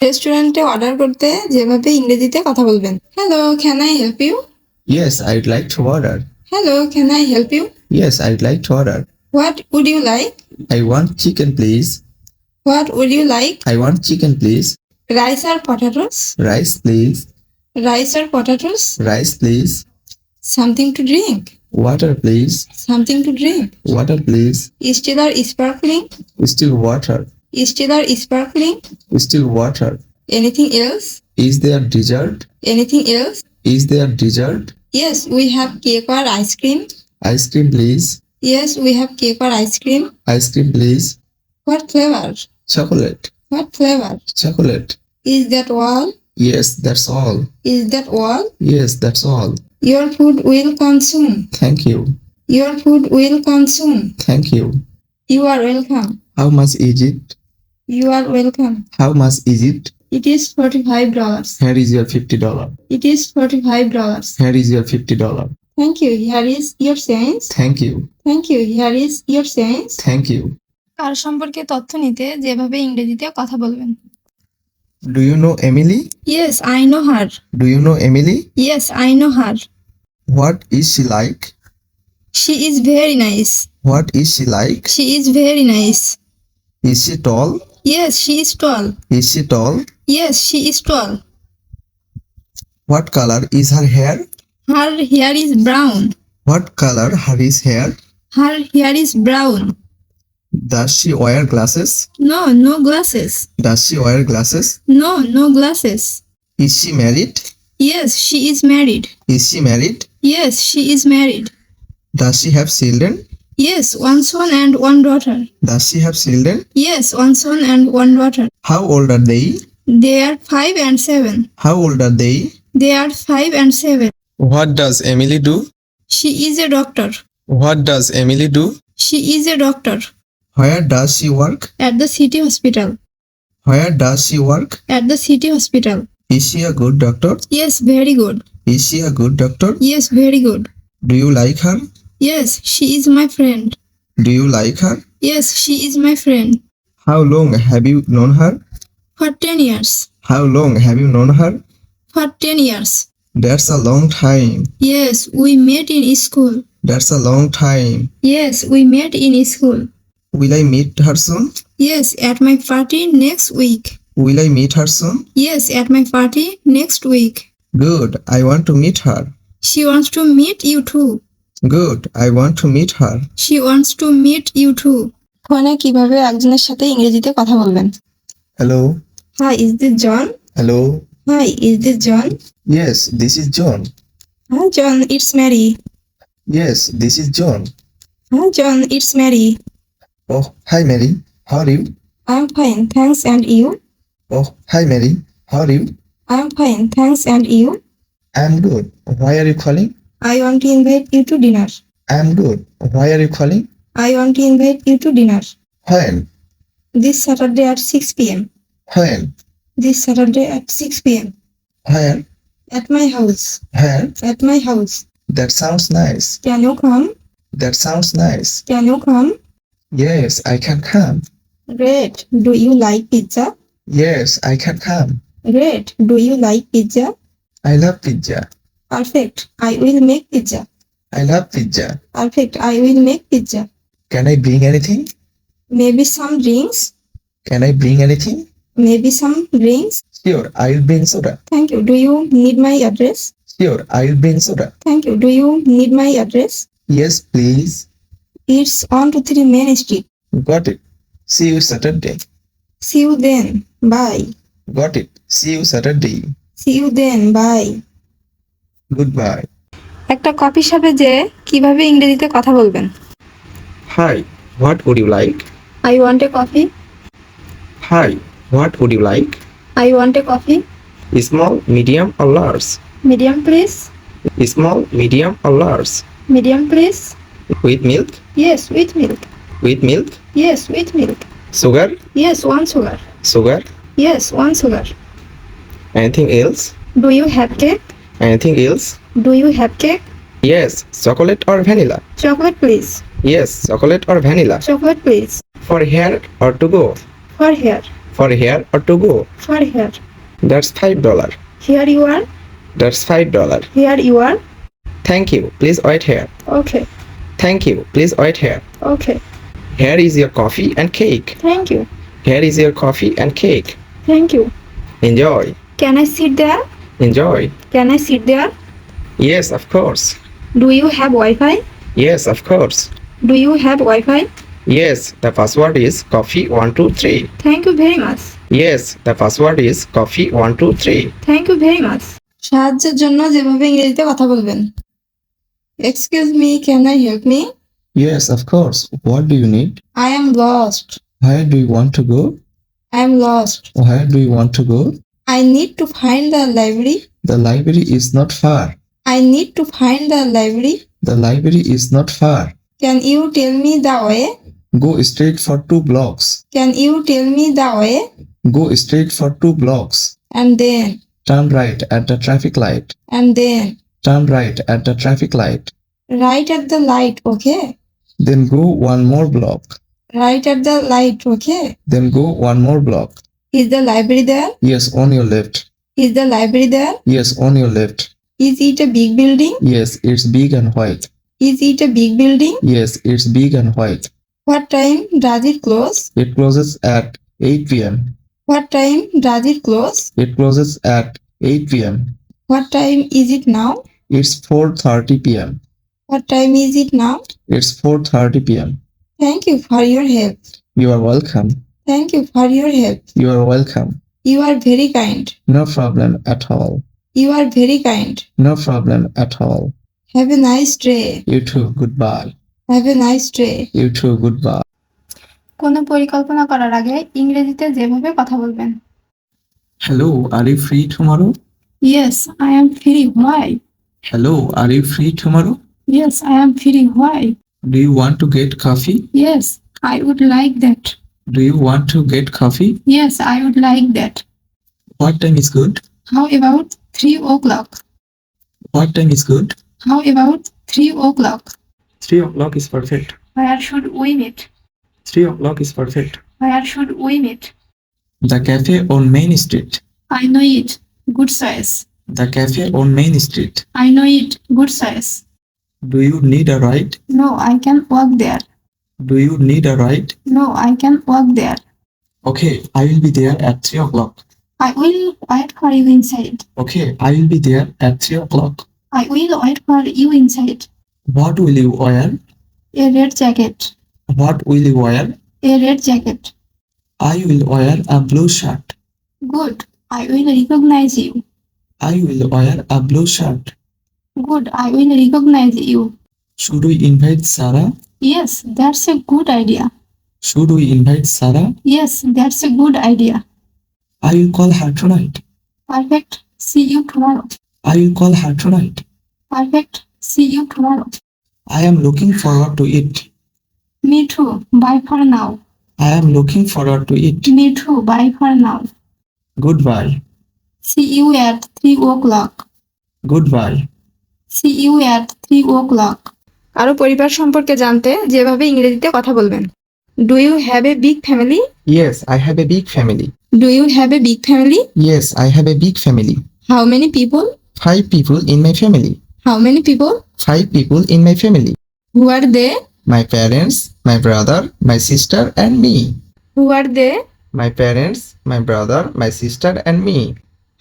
রেস্টুরেন্টে অর্ডার করতে যেভাবে ইংরেজিতে কথা বলবেন। Hello can I help you yes I would like to order hello can I help you yes I would like to order what would you like I want chicken please what would you like I want chicken please rice or potatoes rice please rice or potatoes rice please something to drink water please. Something to drink. Water please. Still or sparkling? Still water. Still or sparkling? Still water. Anything else? Is there dessert? Anything else? Is there dessert? Yes, we have cake or ice cream. Ice cream, please. Yes, we have cake or ice cream. Ice cream, please. What flavor? Chocolate. What flavor? Chocolate. Is that all? Yes, that's all. Is that all? Yes, that's all. Your food will come soon. Thank you. Your food will come soon. Thank you. You are welcome. How much is it? You are welcome. How much is it? It is forty-five dollars. Here is your fifty dollar. It is forty-five dollars. Here is your fifty dollar. Thank you. Here is your change. Thank you. Thank you. Here is your change. Thank you. কার সম্পর্কে তথ্য নিতে যেভাবে ইংরেজিতে কথা বলবেন Do you know Emily? Yes, I know her. Do you know Emily? Yes, I know her. What is she like? She is very nice. What is she like? She is very nice. Is she tall? Yes, she is tall. Is she tall? Yes, she is tall. What color is her hair? Her hair is brown. What color her is hair? Her hair is brown. Does she wear glasses? No, no glasses. Does she wear glasses? No, no glasses. Is she married? Yes, she is married. Is she married? Yes, she is married. Does she have children? Yes, one son and one daughter. Does she have children? Yes, one son and one daughter. How old are they? They are five and seven. How old are they? They are five and seven. What does Emily do? She is a doctor. What does Emily do? She is a doctor Where does she work? at the city hospital. Where does she work? At the city hospital. Is she a good doctor? Yes, very good. Is she a good doctor? Yes, very good. Do you like her? Yes, she is my friend. Do you like her? Yes, she is my friend. How long have you known her? For 10 years. How long have you known her? For 10 years. That's a long time. Yes, we met in school. That's a long time. Yes, we met in school. Will I meet her soon? Yes, at my party next week. Will I meet her soon? Yes, at my party next week. Good. I want to meet her. She wants to meet you too. Good. I want to meet her. She wants to meet you too. ফোনে কিভাবে একজনের সাথে ইংরেজিতে কথা বলবেন Hello. High is this John Hello. High is this John Yes, this is John. High John it's Mary Yes, this is John. High John it's Mary Oh, hi Mary. How are you? I am fine thanks and you Oh, hi Mary. How are you? I am fine thanks and you I'm good. Why are you calling? I want to invite you to dinner. I am good. Why are you calling? I want to invite you to dinner. When? This Saturday at 6 p.m. When? This Saturday at 6 p.m. Where? At my house. Where? At my house. That sounds nice. Can you come? That sounds nice. Can you come? Yes, I can come. Great. Do you like pizza? Yes, I can come. Great. Do you like pizza? I love pizza. Perfect. I will make pizza. I love pizza. Perfect. I will make pizza. Can I bring anything? Maybe some drinks. Can I bring anything? Maybe some drinks. Sure, I'll bring soda. Thank you. Do you need my address? Sure, I'll bring soda. Thank you. Do you need my address? Yes, please. It's on to three Main Street. Got it. See you Saturday. See you then. Bye. Got it. See you Saturday. See you then. Bye. Goodbye একটা coffee শপে যে কীভাবে ইংরেজিতে কথা বলবেন? Hi what would you like I want a coffee hi what would you like I want a coffee small medium or large medium please small medium or large medium please with milk yes with milk with milk yes with milk sugar yes one sugar sugar yes one sugar anything else do you have cake Anything else? Do you have cake? Yes, chocolate or vanilla? Chocolate, please. Yes, chocolate or vanilla. Chocolate, please. For here or to go? For here. For here or to go? For here. That's five dollar. Here you are. That's five dollar. Here you are. Thank you. Please wait here. Okay. Thank you. Please wait here. Okay. Here is your coffee and cake. Thank you. Here is your coffee and cake. Thank you. Enjoy. Can I sit there? Enjoy. Can I sit there? Yes, of course. Do you have Wi-Fi? Yes, of course. Do you have Wi-Fi? Yes, the password is coffee123. Thank you very much. Yes, the password is coffee123. Thank you very much সাহায্যের জন্য যেভাবে ইংরেজিতে কথা বলবেন excuse me can I help me Yes, of course. What do you need? I am lost Where do you want to go? I am lost Where do you want to go? I need to find the library. The library is not far. I need to find the library. The library is not far. Can you tell me the way? Go straight for two blocks. Can you tell me the way? Go straight for two blocks. And then? Turn right at the traffic light. And then? Turn right at the traffic light. Right at the light, okay? Then go one more block. Right at the light, okay? Then go one more block. Is the library there? Yes, on your left. Is the library there? Yes, on your left. Is it a big building? Yes, it's big and white. Is it a big building? Yes, it's big and white. What time does it close? It closes at 8 p.m. What time does it close? It closes at 8 p.m. What time is it now? It's 4:30 p.m. What time is it now? It's 4:30 p.m. Thank you for your help. You are welcome. Thank you for your help. You are welcome. You are very kind. No problem at all. You are very kind. No problem at all. Have a nice day. You too. Goodbye. Have a nice day. You too. Goodbye. কোনো পরিকল্পনা করার আগে ইংরেজিতে যেভাবে কথা বলবেন Hello, are you free tomorrow? Yes, I am free. Why? Hello, are you free tomorrow? Yes, I am free. Why? Do you want to get coffee? Yes, I would like that. Do you want to get coffee? Yes, I would like that. What time is good? How about three o'clock? What time is good? How about three o'clock? 3 o'clock is perfect. Where should we meet? 3 o'clock is perfect. Where should we meet? The cafe on Main Street. I know it. Good size. The cafe on Main Street. I know it. Good size. Do you need a ride? No, I can walk there. Do you need a ride? No, I can walk there. Okay, I will be there at 3 o'clock. I will wait for you inside. Okay, I will be there at 3 o'clock. I will wait for you inside. What will you wear? A red jacket. What will you wear? A red jacket. I will wear a blue shirt. Good. I will recognize you. I will wear a blue shirt. Good. I will recognize you. Should we invite Sarah? Yes, that's a good idea. Should we invite Sarah? Yes, that's a good idea. I will call her tonight. Perfect. See you tomorrow. I will call her tonight. Perfect. See you tomorrow. I am looking forward to it. Me too. Bye for now. I am looking forward to it. Me too. Bye for now. Goodbye. See you at 3 o'clock. Goodbye. See you at 3 o'clock. আরও পরিবার সম্পর্কে জানতে যেভাবে ইংরেজিতে কথা বলবেন। Do you have a big family yes I have a big family do you have a big family yes I have a big family how many people five people in my family how many people five people in my family who are they my parents my brother my sister and me who are they my parents my brother my sister and me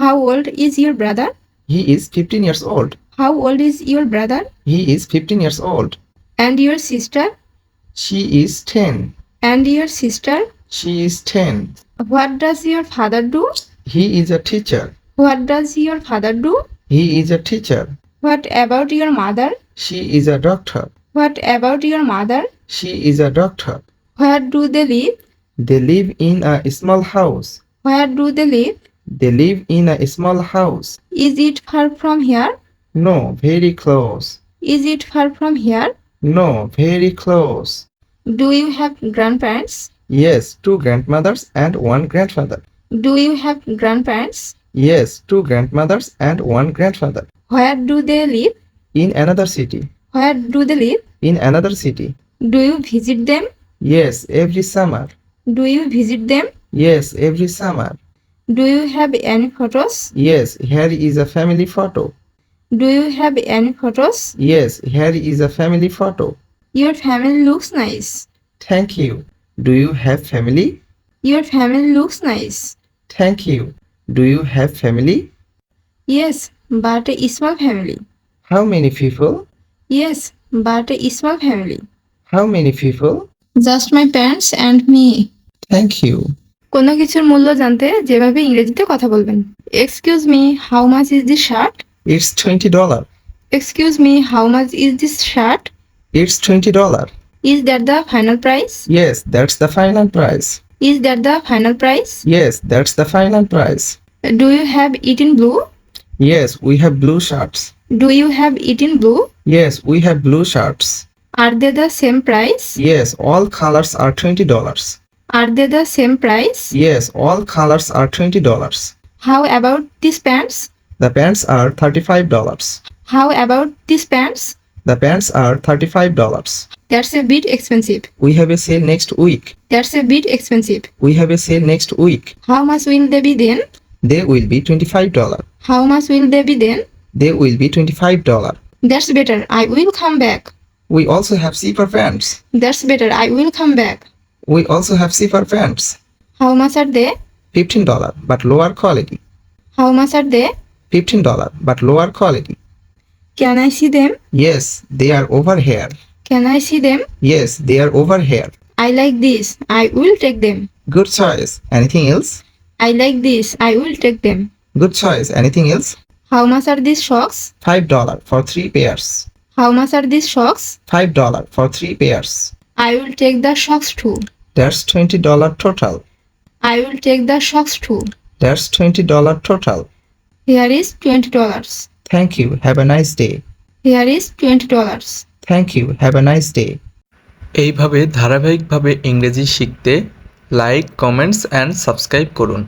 how old is your brother he is fifteen years old How old is your brother? He is 15 years old. And your sister? She is 10. And your sister? She is 10. What does your father do? He is a teacher. What does your father do? He is a teacher. What about your mother? She is a doctor. What about your mother? She is a doctor. Where do they live? They live in a small house. Where do they live? They live in a small house. Is it far from here? No, very close. Is it far from here? No, very close. Do you have grandparents? Yes, two grandmothers and one grandfather. Do you have grandparents? Yes, two grandmothers and one grandfather. Where do they live? In another city. Where do they live? In another city. Do you visit them? Yes, every summer. Do you visit them? Yes, every summer. Do you have any photos? Yes, here is a family photo. Do you have any photos? Yes, here is a family photo. Your family looks nice. Thank you. Do you have family? Your family looks nice. Thank you. Do you have family? Yes, but a small family. How many people? Yes, but a small family. How many people? Just my parents and me. Thank you. কোনো কিছুর মূল্য জানতে যেভাবে ইংরেজিতে কথা বলবেন excuse me how much is the shirt It's twenty dollar. Excuse me, how much is this shirt? It's twenty dollar. Is that the final price? Yes, that's the final price. Is that the final price? Yes, that's the final price. Do you have it in blue? Yes, we have blue shirts. Do you have it in blue? Yes, we have blue shirts. Are they the same price? Yes, all colors are twenty dollars. Are they the same price? Yes, all colors are twenty dollars. How about these pants? The pants are $35. How about these pants? The pants are $35. That's a bit expensive. We have a sale next week. That's a bit expensive. We have a sale next week. How much will they be then? They will be $25. How much will they be then? They will be $25. That's better. I will come back. We also have super pants. That's better. I will come back. We also have super pants. How much are they? $15, but lower quality. How much are they? fifteen dollar, but lower quality. Can I see them? Yes, they are over here. Can I see them? Yes, they are over here. I like this. I will take them. Good choice. Anything else? I like this. I will take them. Good choice. Anything else? How much are these socks? Five dollar for three pairs. How much are these socks? Five dollar for three pairs. I will take the socks too. That's twenty dollar total. I will take the socks too. That's twenty dollar total. Here is twenty dollars Thank you. Have a nice day. Here is twenty dollars Thank you. Have a nice day. এইভাবে ধারাবাহিকভাবে ইংরেজি শিখতে like comments and subscribe করুন